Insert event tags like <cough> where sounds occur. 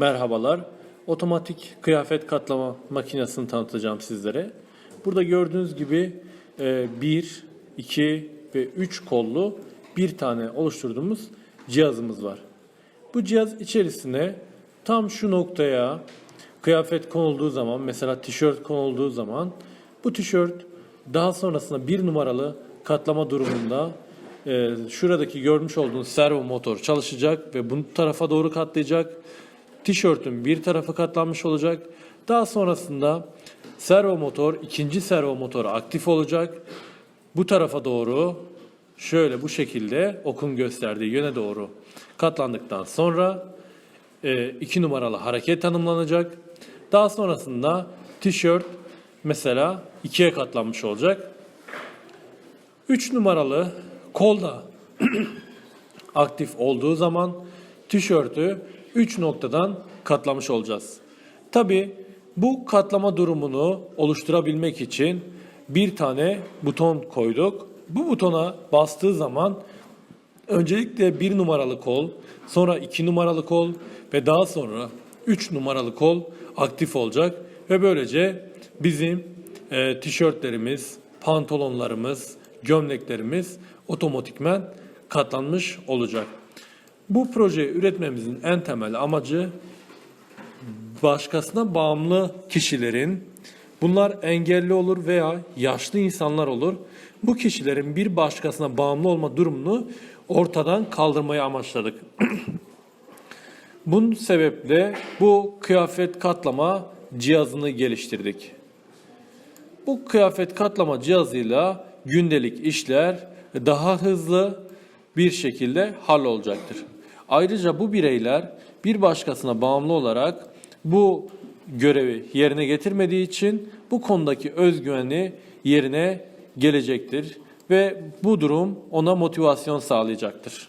Merhabalar. Otomatik kıyafet katlama makinesini tanıtacağım sizlere. Burada gördüğünüz gibi 1, 2 ve 3 kollu bir tane oluşturduğumuz cihazımız var. Bu cihaz içerisine tam şu noktaya kıyafet konulduğu zaman mesela tişört konulduğu zaman bu tişört daha sonrasında bir numaralı katlama durumunda e, şuradaki görmüş olduğunuz servo motor çalışacak ve bu tarafa doğru katlayacak. Tişörtün bir tarafı katlanmış olacak. Daha sonrasında servo motor, ikinci servo motor aktif olacak. Bu tarafa doğru şöyle bu şekilde okun gösterdiği yöne doğru katlandıktan sonra e, iki numaralı hareket tanımlanacak. Daha sonrasında tişört mesela ikiye katlanmış olacak. 3 numaralı kolda <clears throat> aktif olduğu zaman tişörtü 3 noktadan katlamış olacağız. Tabi bu katlama durumunu oluşturabilmek için bir tane buton koyduk. Bu butona bastığı zaman öncelikle 1 numaralı kol, sonra 2 numaralı kol ve daha sonra 3 numaralı kol aktif olacak ve böylece bizim e, tişörtlerimiz, pantolonlarımız, gömleklerimiz otomatikmen katlanmış olacak. Bu projeyi üretmemizin en temel amacı başkasına bağımlı kişilerin bunlar engelli olur veya yaşlı insanlar olur. Bu kişilerin bir başkasına bağımlı olma durumunu ortadan kaldırmayı amaçladık. <clears throat> Bunun sebeple bu kıyafet katlama cihazını geliştirdik. Bu kıyafet katlama cihazıyla gündelik işler daha hızlı bir şekilde hallolacaktır. Ayrıca bu bireyler bir başkasına bağımlı olarak bu görevi yerine getirmediği için bu konudaki özgüveni yerine gelecektir ve bu durum ona motivasyon sağlayacaktır.